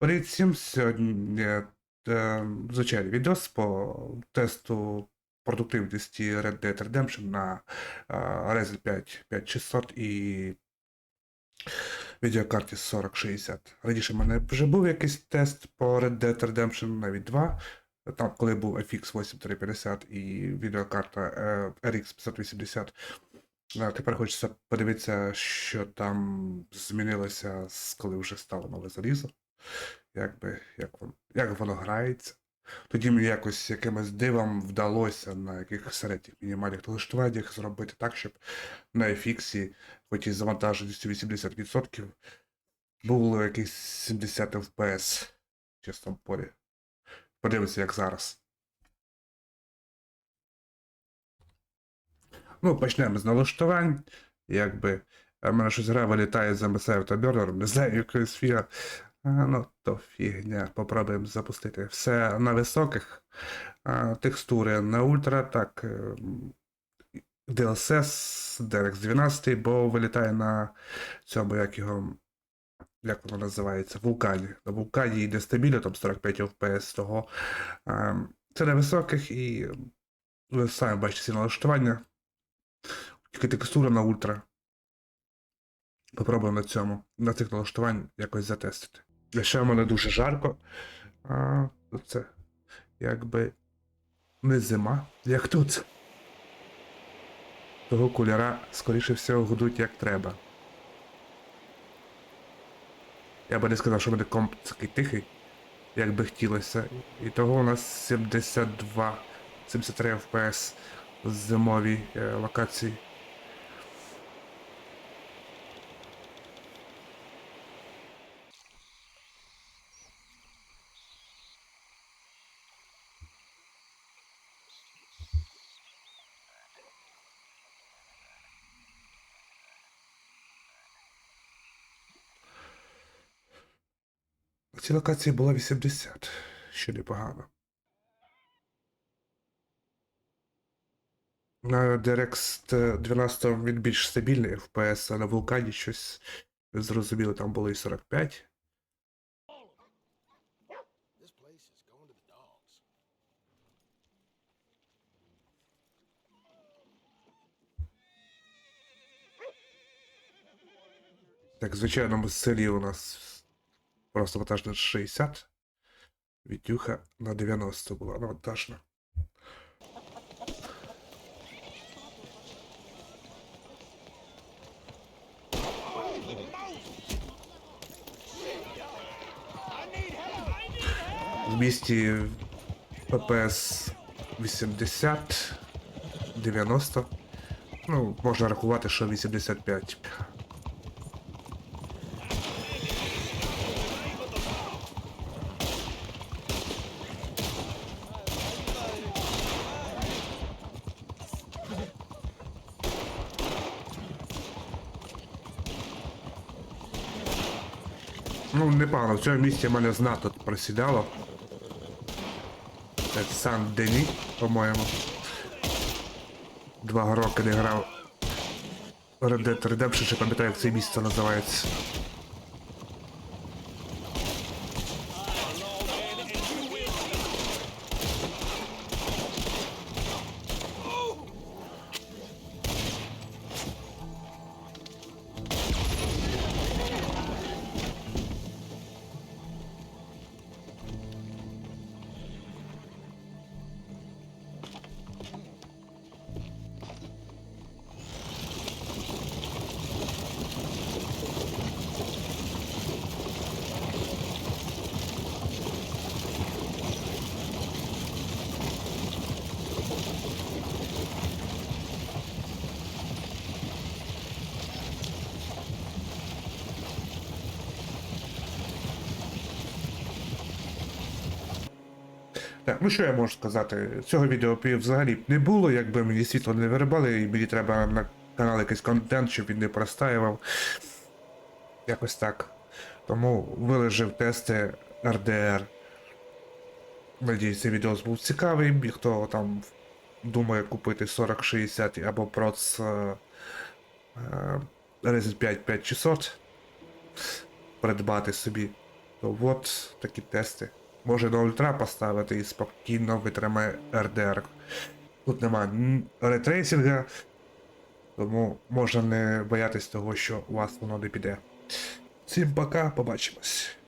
Привіт всім! Сьогодні е, звичайний відос по тесту продуктивності Red Dead Redemption на Ryzen 5 5600 і відеокарті 4060. Раніше в мене вже був якийсь тест по Red Dead Redemption, навіть два. Там, коли був FX 8350 і відеокарта е, RX 580. Тепер хочеться подивитися, що там змінилося, коли вже стало нове залізо як би, як, воно, як воно грається. Тоді мені якось якимось дивом вдалося на якихось середніх мінімальних налаштуваннях зробити так, щоб на FX, хоч і завантаженістю 80%, було якийсь 70 FPS в чистому полі. Подивимося, як зараз. Ну, почнемо з налаштувань. Якби в мене щось гра вилітає з MSI та Burner, не знаю, якоїсь фіга. А, ну, то фігня. Попробуємо запустити. Все на високих. А, текстури на ультра, так. DLSS, DirectX 12, бо вилітає на цьому, як його. Як воно називається? Вулкані. На вулкані йде стабільно, там 45 FPS того. Ем, Це на високих і ви самі бачите ці налаштування. Тільки текстура на ультра. Попробуємо на цьому, на цих налаштувань якось затестити. Ще в мене дуже жарко. А, це якби не зима, як тут. Того куляра, скоріше всього, гудуть як треба. Я би не сказав, що мене комп такий тихий, як би хотілося. І того у нас 72, 73 FPS е, локації. Цій локації було 80, що непогано. На DirectX 12 він більш стабільний FPS, а на вулкані щось зрозуміло, там було і 45. This place is going to the dogs. Так, в звичайному селі у нас просто вантажна 60. Вітюха на 90 була навантажна. В місті ППС 80, 90. Ну, можна рахувати, що 85. Ну, непогано, в цьому місці мене знато просідало. Це Сан Дені, по-моєму. Два роки не грав. Red Dead Redemption, ще пам'ятаю, як це місце називається. Так, ну що я можу сказати? Цього відео взагалі б не було, якби мені світло не вирубали, і мені треба на канал якийсь контент, щоб він не простаював. Якось так. Тому вилежив тести RDR. Надіюсь, цей відео був цікавий. І хто там думає купити 4060 або проц Ryzen 5 5600, придбати собі То от такі тести. Може до ультра поставити і спокійно витримає РДР. Тут нема ретрейсінга, тому можна не боятись того, що у вас воно не піде. Всім пока, побачимось.